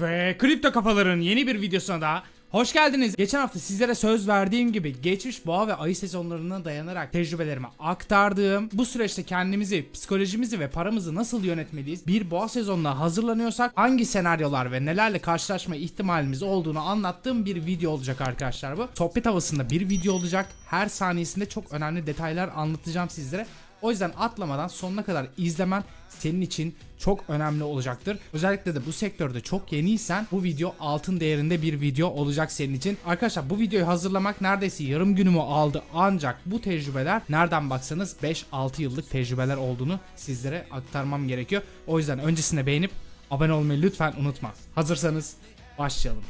Ve Kripto Kafaların yeni bir videosuna da hoş geldiniz. Geçen hafta sizlere söz verdiğim gibi geçmiş boğa ve ayı sezonlarına dayanarak tecrübelerimi aktardığım bu süreçte kendimizi, psikolojimizi ve paramızı nasıl yönetmeliyiz? Bir boğa sezonuna hazırlanıyorsak hangi senaryolar ve nelerle karşılaşma ihtimalimiz olduğunu anlattığım bir video olacak arkadaşlar bu. Sohbet havasında bir video olacak. Her saniyesinde çok önemli detaylar anlatacağım sizlere. O yüzden atlamadan sonuna kadar izlemen senin için çok önemli olacaktır. Özellikle de bu sektörde çok yeniysen bu video altın değerinde bir video olacak senin için. Arkadaşlar bu videoyu hazırlamak neredeyse yarım günümü aldı ancak bu tecrübeler nereden baksanız 5-6 yıllık tecrübeler olduğunu sizlere aktarmam gerekiyor. O yüzden öncesinde beğenip abone olmayı lütfen unutma. Hazırsanız başlayalım.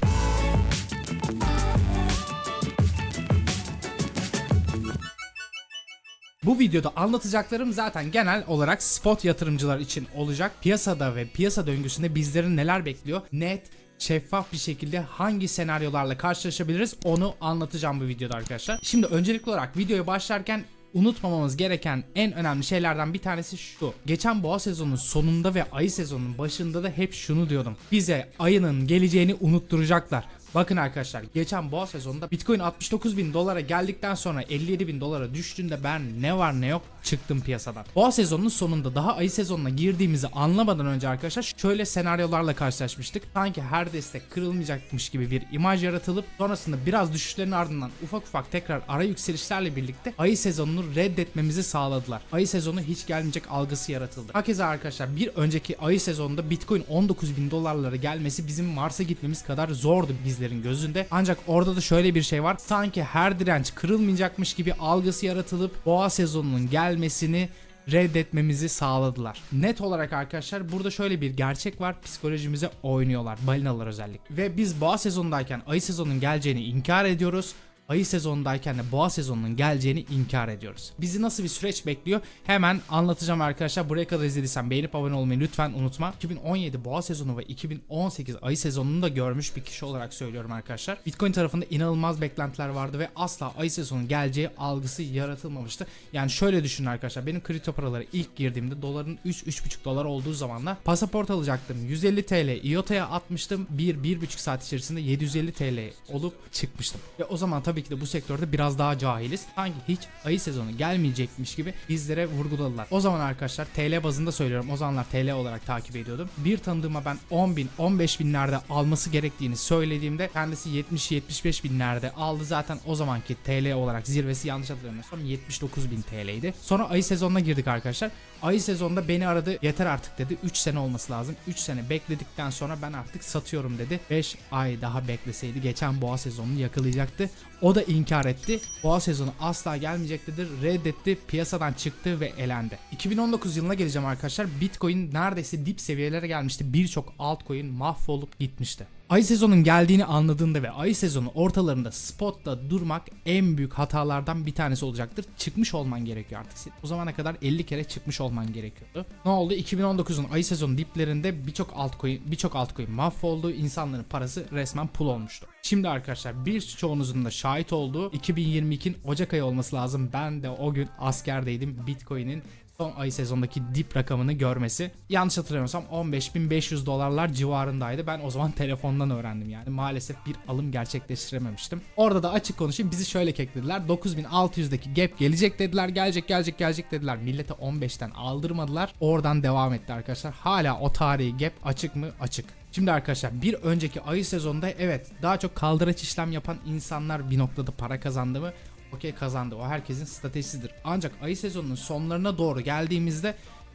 Bu videoda anlatacaklarım zaten genel olarak spot yatırımcılar için olacak. Piyasada ve piyasa döngüsünde bizlerin neler bekliyor? Net, şeffaf bir şekilde hangi senaryolarla karşılaşabiliriz onu anlatacağım bu videoda arkadaşlar. Şimdi öncelikli olarak videoya başlarken unutmamamız gereken en önemli şeylerden bir tanesi şu. Geçen boğa sezonunun sonunda ve ayı sezonunun başında da hep şunu diyordum. Bize ayının geleceğini unutturacaklar. Bakın arkadaşlar geçen boğa sezonunda Bitcoin 69 bin dolara geldikten sonra 57 bin dolara düştüğünde ben ne var ne yok çıktım piyasadan. Boğa sezonunun sonunda daha ayı sezonuna girdiğimizi anlamadan önce arkadaşlar şöyle senaryolarla karşılaşmıştık. Sanki her destek kırılmayacakmış gibi bir imaj yaratılıp sonrasında biraz düşüşlerin ardından ufak ufak tekrar ara yükselişlerle birlikte ayı sezonunu reddetmemizi sağladılar. Ayı sezonu hiç gelmeyecek algısı yaratıldı. Hakeza arkadaşlar bir önceki ayı sezonunda Bitcoin 19 bin dolarlara gelmesi bizim Mars'a gitmemiz kadar zordu bizlerin gözünde. Ancak orada da şöyle bir şey var. Sanki her direnç kırılmayacakmış gibi algısı yaratılıp boğa sezonunun gelmesini reddetmemizi sağladılar. Net olarak arkadaşlar burada şöyle bir gerçek var. Psikolojimize oynuyorlar. Balinalar özellikle. Ve biz boğa sezonundayken ayı sezonunun geleceğini inkar ediyoruz ayı sezonundayken de boğa sezonunun geleceğini inkar ediyoruz. Bizi nasıl bir süreç bekliyor? Hemen anlatacağım arkadaşlar. Buraya kadar izlediysen beğenip abone olmayı lütfen unutma. 2017 boğa sezonu ve 2018 ayı sezonunu da görmüş bir kişi olarak söylüyorum arkadaşlar. Bitcoin tarafında inanılmaz beklentiler vardı ve asla ayı sezonun geleceği algısı yaratılmamıştı. Yani şöyle düşünün arkadaşlar. Benim kripto paraları ilk girdiğimde doların 3-3,5 dolar olduğu zamanla pasaport alacaktım. 150 TL IOTa'ya atmıştım. 1-1,5 saat içerisinde 750 TL olup çıkmıştım. Ve o zaman tabii ki de bu sektörde biraz daha cahiliz. Sanki hiç ayı sezonu gelmeyecekmiş gibi bizlere vurguladılar. O zaman arkadaşlar TL bazında söylüyorum. O zamanlar TL olarak takip ediyordum. Bir tanıdığıma ben 10 bin 15 binlerde alması gerektiğini söylediğimde kendisi 70-75 binlerde aldı. Zaten o zamanki TL olarak zirvesi yanlış hatırlamıyorsam 79 bin TL'ydi. Sonra ayı sezonuna girdik arkadaşlar. Ayı sezonda beni aradı yeter artık dedi. 3 sene olması lazım. 3 sene bekledikten sonra ben artık satıyorum dedi. 5 ay daha bekleseydi geçen boğa sezonunu yakalayacaktı. O da inkar etti. Boğa sezonu asla gelmeyecektir. Reddetti. Piyasadan çıktı ve elendi. 2019 yılına geleceğim arkadaşlar. Bitcoin neredeyse dip seviyelere gelmişti. Birçok altcoin mahvolup gitmişti. Ay sezonun geldiğini anladığında ve ay sezonu ortalarında spotta durmak en büyük hatalardan bir tanesi olacaktır. Çıkmış olman gerekiyor artık. O zamana kadar 50 kere çıkmış olman gerekiyordu. Ne oldu? 2019'un ay sezonu diplerinde birçok altcoin birçok altcoin mahvoldu. İnsanların parası resmen pul olmuştu. Şimdi arkadaşlar birçoğunuzun da şahit olduğu 2022'nin Ocak ayı olması lazım. Ben de o gün askerdeydim. Bitcoin'in son ay sezondaki dip rakamını görmesi. Yanlış hatırlamıyorsam 15.500 dolarlar civarındaydı. Ben o zaman telefondan öğrendim yani. Maalesef bir alım gerçekleştirememiştim. Orada da açık konuşayım bizi şöyle keklediler. 9600'deki gap gelecek dediler. Gelecek gelecek gelecek dediler. Millete 15'ten aldırmadılar. Oradan devam etti arkadaşlar. Hala o tarihi gap açık mı? Açık. Şimdi arkadaşlar bir önceki ayı sezonda evet daha çok kaldıraç işlem yapan insanlar bir noktada para kazandı mı? Okey kazandı. O herkesin stratejisidir. Ancak ayı sezonunun sonlarına doğru geldiğimizde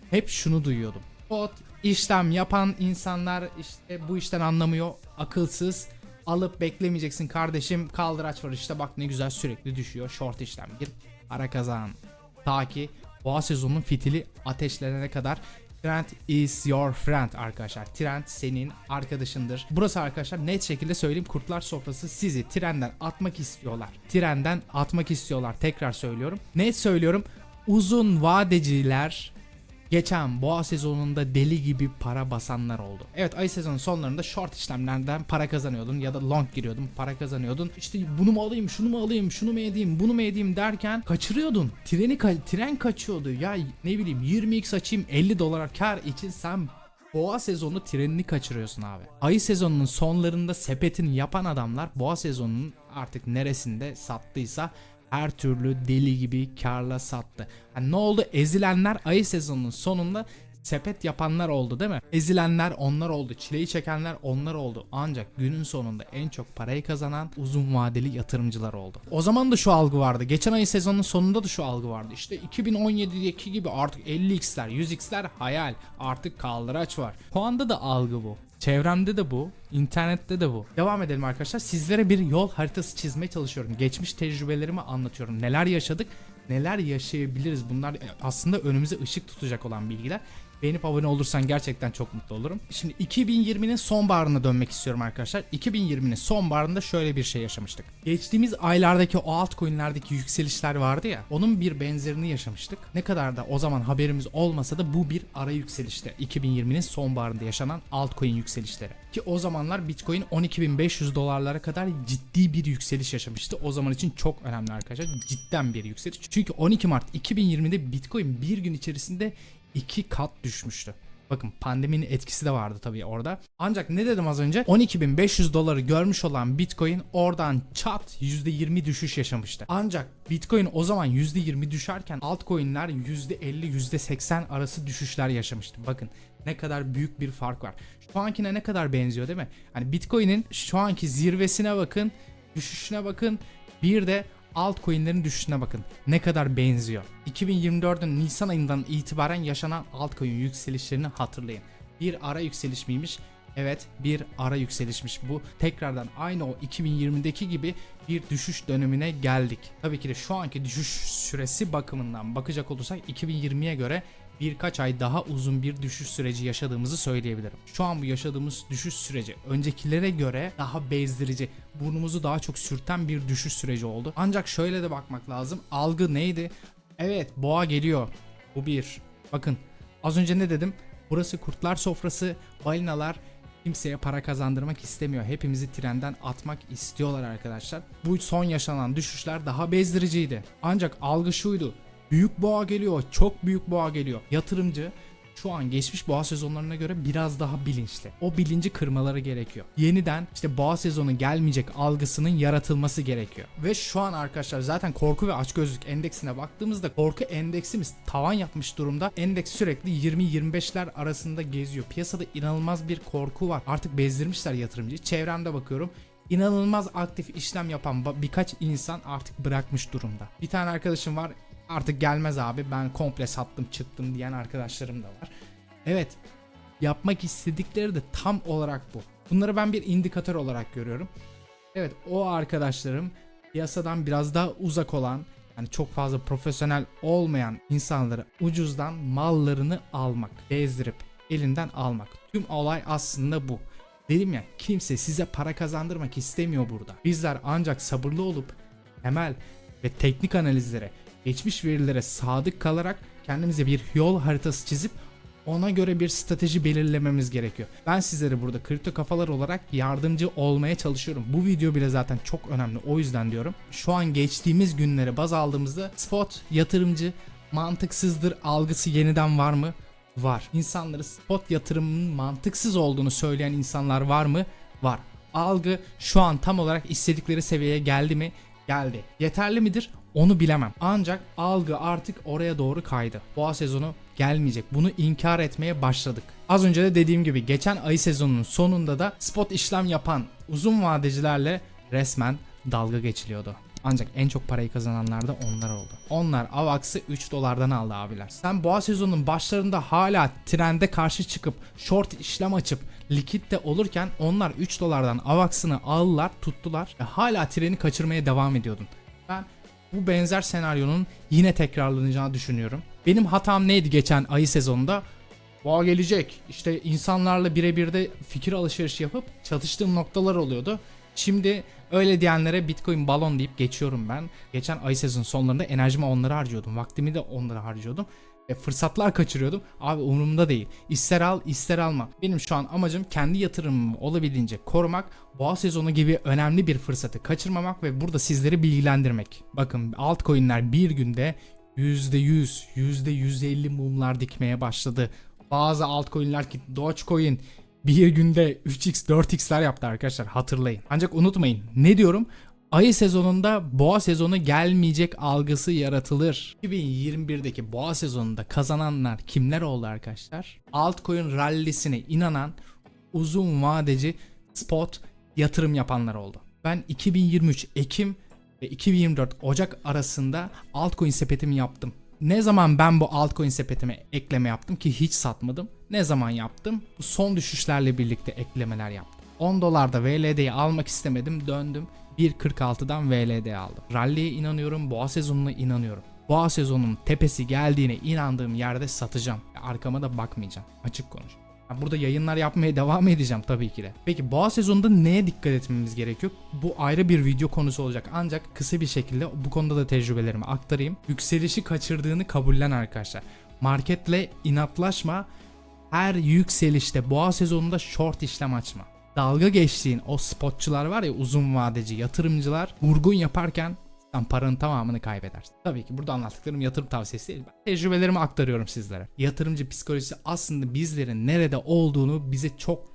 hep şunu duyuyordum. Bot işlem yapan insanlar işte bu işten anlamıyor. Akılsız. Alıp beklemeyeceksin kardeşim. Kaldıraç var işte bak ne güzel sürekli düşüyor. Short işlem gir. Para kazan. Ta ki boğa sezonunun fitili ateşlenene kadar Trend is your friend arkadaşlar. Trend senin arkadaşındır. Burası arkadaşlar net şekilde söyleyeyim kurtlar sofrası sizi trenden atmak istiyorlar. Trenden atmak istiyorlar. Tekrar söylüyorum. Net söylüyorum. Uzun vadeciler geçen boğa sezonunda deli gibi para basanlar oldu. Evet ay sezonun sonlarında short işlemlerden para kazanıyordun ya da long giriyordun para kazanıyordun. İşte bunu mu alayım şunu mu alayım şunu mu edeyim bunu mu edeyim derken kaçırıyordun. Treni ka- tren kaçıyordu ya ne bileyim 20x açayım 50 dolar kar için sen boğa sezonu trenini kaçırıyorsun abi. Ayı sezonunun sonlarında sepetini yapan adamlar boğa sezonunun artık neresinde sattıysa her türlü deli gibi karla sattı. Hani ne oldu? Ezilenler ayı sezonunun sonunda sepet yapanlar oldu değil mi? Ezilenler onlar oldu. Çileyi çekenler onlar oldu. Ancak günün sonunda en çok parayı kazanan uzun vadeli yatırımcılar oldu. O zaman da şu algı vardı. Geçen ayın sezonun sonunda da şu algı vardı. İşte 2017'deki gibi artık 50x'ler, 100x'ler hayal. Artık kaldıraç var. Şu da algı bu. Çevremde de bu, internette de bu. Devam edelim arkadaşlar. Sizlere bir yol haritası çizmeye çalışıyorum. Geçmiş tecrübelerimi anlatıyorum. Neler yaşadık, neler yaşayabiliriz. Bunlar aslında önümüze ışık tutacak olan bilgiler. Beğenip abone olursan gerçekten çok mutlu olurum. Şimdi 2020'nin sonbaharına dönmek istiyorum arkadaşlar. 2020'nin sonbaharında şöyle bir şey yaşamıştık. Geçtiğimiz aylardaki o altcoin'lerdeki yükselişler vardı ya. Onun bir benzerini yaşamıştık. Ne kadar da o zaman haberimiz olmasa da bu bir ara yükselişte. 2020'nin sonbaharında yaşanan altcoin yükselişleri. Ki o zamanlar Bitcoin 12.500 dolarlara kadar ciddi bir yükseliş yaşamıştı. O zaman için çok önemli arkadaşlar. Cidden bir yükseliş. Çünkü 12 Mart 2020'de Bitcoin bir gün içerisinde iki kat düşmüştü. Bakın pandeminin etkisi de vardı tabii orada. Ancak ne dedim az önce? 12.500 doları görmüş olan Bitcoin oradan çat %20 düşüş yaşamıştı. Ancak Bitcoin o zaman %20 düşerken altcoin'ler %50 %80 arası düşüşler yaşamıştı. Bakın ne kadar büyük bir fark var. Şu ankine ne kadar benziyor değil mi? Hani Bitcoin'in şu anki zirvesine bakın, düşüşüne bakın. Bir de altcoin'lerin düşüşüne bakın. Ne kadar benziyor. 2024'ün Nisan ayından itibaren yaşanan altcoin yükselişlerini hatırlayın. Bir ara yükseliş miymiş? Evet bir ara yükselişmiş bu. Tekrardan aynı o 2020'deki gibi bir düşüş dönemine geldik. Tabii ki de şu anki düşüş süresi bakımından bakacak olursak 2020'ye göre birkaç ay daha uzun bir düşüş süreci yaşadığımızı söyleyebilirim. Şu an bu yaşadığımız düşüş süreci öncekilere göre daha bezdirici, burnumuzu daha çok sürten bir düşüş süreci oldu. Ancak şöyle de bakmak lazım. Algı neydi? Evet boğa geliyor. Bu bir. Bakın az önce ne dedim? Burası kurtlar sofrası, balinalar kimseye para kazandırmak istemiyor. Hepimizi trenden atmak istiyorlar arkadaşlar. Bu son yaşanan düşüşler daha bezdiriciydi. Ancak algı şuydu. Büyük boğa geliyor, çok büyük boğa geliyor. Yatırımcı şu an geçmiş boğa sezonlarına göre biraz daha bilinçli. O bilinci kırmaları gerekiyor. Yeniden işte boğa sezonu gelmeyecek algısının yaratılması gerekiyor. Ve şu an arkadaşlar zaten korku ve açgözlük endeksine baktığımızda korku endeksimiz tavan yapmış durumda. Endeks sürekli 20-25'ler arasında geziyor. Piyasada inanılmaz bir korku var. Artık bezdirmişler yatırımcıyı. Çevremde bakıyorum inanılmaz aktif işlem yapan birkaç insan artık bırakmış durumda. Bir tane arkadaşım var artık gelmez abi ben komple sattım çıktım diyen arkadaşlarım da var. Evet yapmak istedikleri de tam olarak bu. Bunları ben bir indikatör olarak görüyorum. Evet o arkadaşlarım piyasadan biraz daha uzak olan yani çok fazla profesyonel olmayan insanları ucuzdan mallarını almak, bezdirip elinden almak. Tüm olay aslında bu. Dedim ya kimse size para kazandırmak istemiyor burada. Bizler ancak sabırlı olup temel ve teknik analizlere, geçmiş verilere sadık kalarak kendimize bir yol haritası çizip ona göre bir strateji belirlememiz gerekiyor. Ben sizlere burada kripto kafalar olarak yardımcı olmaya çalışıyorum. Bu video bile zaten çok önemli o yüzden diyorum. Şu an geçtiğimiz günlere baz aldığımızda spot yatırımcı mantıksızdır algısı yeniden var mı? Var. İnsanları spot yatırımının mantıksız olduğunu söyleyen insanlar var mı? Var. Algı şu an tam olarak istedikleri seviyeye geldi mi? Geldi. Yeterli midir? Onu bilemem. Ancak algı artık oraya doğru kaydı. Boğa sezonu gelmeyecek. Bunu inkar etmeye başladık. Az önce de dediğim gibi geçen ay sezonunun sonunda da spot işlem yapan uzun vadecilerle resmen dalga geçiliyordu. Ancak en çok parayı kazananlar da onlar oldu. Onlar AVAX'ı 3 dolardan aldı abiler. Sen boğa sezonunun başlarında hala trende karşı çıkıp short işlem açıp likit de olurken onlar 3 dolardan AVAX'ını aldılar tuttular ve hala treni kaçırmaya devam ediyordun. Ben bu benzer senaryonun yine tekrarlanacağını düşünüyorum. Benim hatam neydi geçen ayı sezonunda? Boğa gelecek. İşte insanlarla birebir de fikir alışverişi yapıp çatıştığım noktalar oluyordu. Şimdi öyle diyenlere Bitcoin balon deyip geçiyorum ben. Geçen ay sezon sonlarında enerjimi onlara harcıyordum. Vaktimi de onlara harcıyordum. Ve fırsatlar kaçırıyordum. Abi umurumda değil. İster al ister alma. Benim şu an amacım kendi yatırımımı olabildiğince korumak. Boğa sezonu gibi önemli bir fırsatı kaçırmamak ve burada sizleri bilgilendirmek. Bakın altcoin'ler bir günde %100, %150 mumlar dikmeye başladı. Bazı altcoin'ler ki Dogecoin bir günde 3x 4x'ler yaptı arkadaşlar hatırlayın. Ancak unutmayın ne diyorum? Ayı sezonunda boğa sezonu gelmeyecek algısı yaratılır. 2021'deki boğa sezonunda kazananlar kimler oldu arkadaşlar? Altcoin rallisine inanan uzun vadeci spot yatırım yapanlar oldu. Ben 2023 Ekim ve 2024 Ocak arasında altcoin sepetimi yaptım. Ne zaman ben bu altcoin sepetime ekleme yaptım ki hiç satmadım. Ne zaman yaptım? Bu son düşüşlerle birlikte eklemeler yaptım. 10 dolarda VLD'yi almak istemedim döndüm 1.46'dan VLD aldım. Rally'ye inanıyorum, boğa sezonuna inanıyorum. Boğa sezonunun tepesi geldiğine inandığım yerde satacağım. Arkama da bakmayacağım. Açık konuş. Burada yayınlar yapmaya devam edeceğim tabii ki de. Peki boğa sezonunda neye dikkat etmemiz gerekiyor? Bu ayrı bir video konusu olacak. Ancak kısa bir şekilde bu konuda da tecrübelerimi aktarayım. Yükselişi kaçırdığını kabullen arkadaşlar. Marketle inatlaşma. Her yükselişte boğa sezonunda short işlem açma. Dalga geçtiğin o spotçular var ya uzun vadeci yatırımcılar vurgun yaparken sen paranın tamamını kaybedersin. Tabii ki burada anlattıklarım yatırım tavsiyesi değil. Ben tecrübelerimi aktarıyorum sizlere. Yatırımcı psikolojisi aslında bizlerin nerede olduğunu bize çok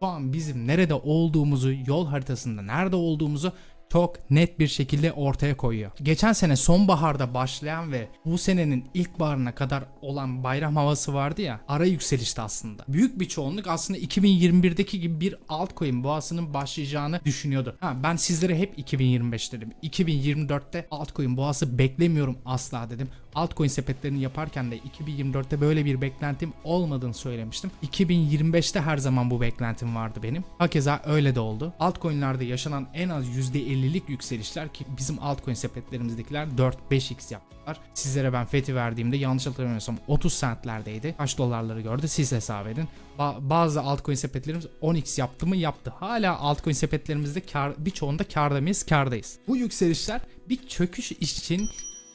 şu an bizim nerede olduğumuzu, yol haritasında nerede olduğumuzu çok net bir şekilde ortaya koyuyor. Geçen sene sonbaharda başlayan ve bu senenin ilkbaharına kadar olan bayram havası vardı ya ara yükselişti aslında. Büyük bir çoğunluk aslında 2021'deki gibi bir altcoin boğasının başlayacağını düşünüyordu. Ha, ben sizlere hep 2025 dedim. 2024'te altcoin boğası beklemiyorum asla dedim. Altcoin sepetlerini yaparken de 2024'te böyle bir beklentim olmadığını söylemiştim. 2025'te her zaman bu beklentim vardı benim. Hakeza öyle de oldu. Altcoin'lerde yaşanan en az %50'lik yükselişler ki bizim altcoin sepetlerimizdekiler 4-5x yaptılar. Sizlere ben fethi verdiğimde yanlış hatırlamıyorsam 30 centlerdeydi. Kaç dolarları gördü siz hesap edin. Ba- bazı altcoin sepetlerimiz 10x yaptı mı yaptı. Hala altcoin sepetlerimizde kar, birçoğunda karda mıyız? Kardayız. Bu yükselişler bir çöküş için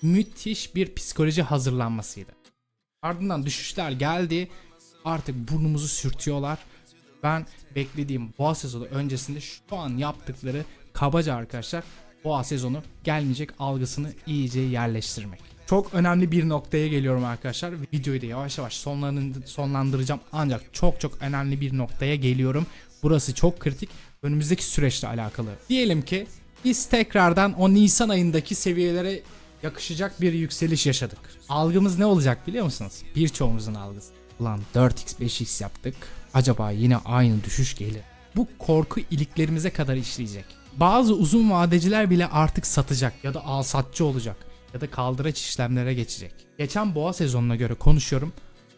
müthiş bir psikoloji hazırlanmasıydı. Ardından düşüşler geldi. Artık burnumuzu sürtüyorlar. Ben beklediğim boğa sezonu öncesinde şu an yaptıkları kabaca arkadaşlar boğa sezonu gelmeyecek algısını iyice yerleştirmek. Çok önemli bir noktaya geliyorum arkadaşlar. Videoyu da yavaş yavaş sonlandı- sonlandıracağım. Ancak çok çok önemli bir noktaya geliyorum. Burası çok kritik. Önümüzdeki süreçle alakalı. Diyelim ki biz tekrardan o Nisan ayındaki seviyelere yakışacak bir yükseliş yaşadık. Algımız ne olacak biliyor musunuz? Birçoğumuzun algısı. Ulan 4x 5x yaptık. Acaba yine aynı düşüş gelir. Bu korku iliklerimize kadar işleyecek. Bazı uzun vadeciler bile artık satacak ya da al satçı olacak ya da kaldıraç işlemlere geçecek. Geçen boğa sezonuna göre konuşuyorum.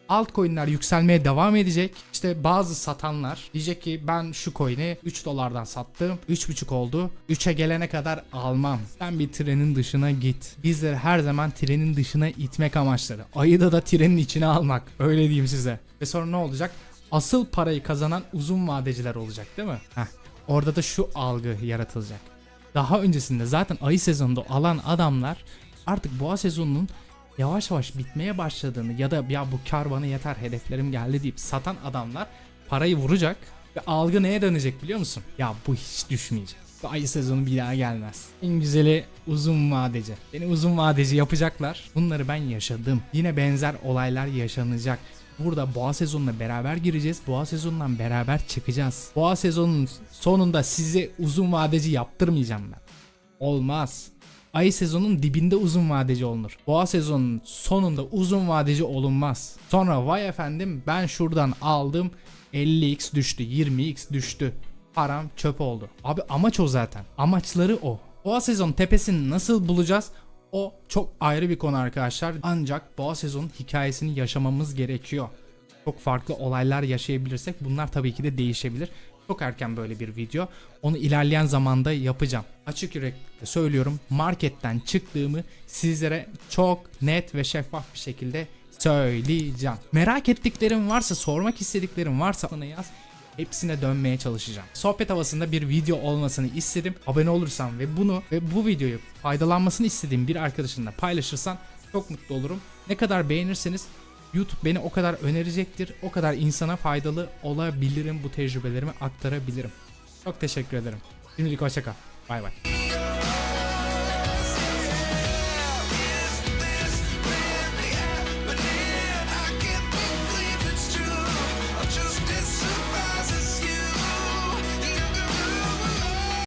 Altcoin'ler yükselmeye devam edecek. İşte bazı satanlar diyecek ki ben şu coin'i 3 dolardan sattım. 3.5 oldu. 3'e gelene kadar almam. Sen bir trenin dışına git. Bizleri her zaman trenin dışına itmek amaçları. Ayı da da trenin içine almak. Öyle diyeyim size. Ve sonra ne olacak? Asıl parayı kazanan uzun vadeciler olacak değil mi? Heh. Orada da şu algı yaratılacak. Daha öncesinde zaten ayı sezonunda alan adamlar artık boğa sezonunun yavaş yavaş bitmeye başladığını ya da ya bu kar bana yeter hedeflerim geldi deyip satan adamlar parayı vuracak ve algı neye dönecek biliyor musun? Ya bu hiç düşmeyecek. Bu ayı sezonu bir daha gelmez. En güzeli uzun vadeci. Beni uzun vadeci yapacaklar. Bunları ben yaşadım. Yine benzer olaylar yaşanacak. Burada boğa sezonuna beraber gireceğiz. Boğa sezonundan beraber çıkacağız. Boğa sezonunun sonunda sizi uzun vadeci yaptırmayacağım ben. Olmaz. Ay sezonun dibinde uzun vadeci olunur. Boğa sezonunun sonunda uzun vadeci olunmaz. Sonra vay efendim ben şuradan aldım 50x düştü 20x düştü. Param çöp oldu. Abi amaç o zaten. Amaçları o. Boğa sezon tepesini nasıl bulacağız? O çok ayrı bir konu arkadaşlar. Ancak boğa sezonun hikayesini yaşamamız gerekiyor. Çok farklı olaylar yaşayabilirsek bunlar tabii ki de değişebilir. Çok erken böyle bir video. Onu ilerleyen zamanda yapacağım. Açık yürekli söylüyorum. Marketten çıktığımı sizlere çok net ve şeffaf bir şekilde söyleyeceğim. Merak ettiklerim varsa, sormak istediklerim varsa bana yaz. Hepsine dönmeye çalışacağım. Sohbet havasında bir video olmasını istedim. Abone olursan ve bunu ve bu videoyu faydalanmasını istediğim bir arkadaşınla paylaşırsan çok mutlu olurum. Ne kadar beğenirseniz YouTube beni o kadar önerecektir. O kadar insana faydalı olabilirim. Bu tecrübelerimi aktarabilirim. Çok teşekkür ederim. Şimdilik hoşçakal. Bay bay.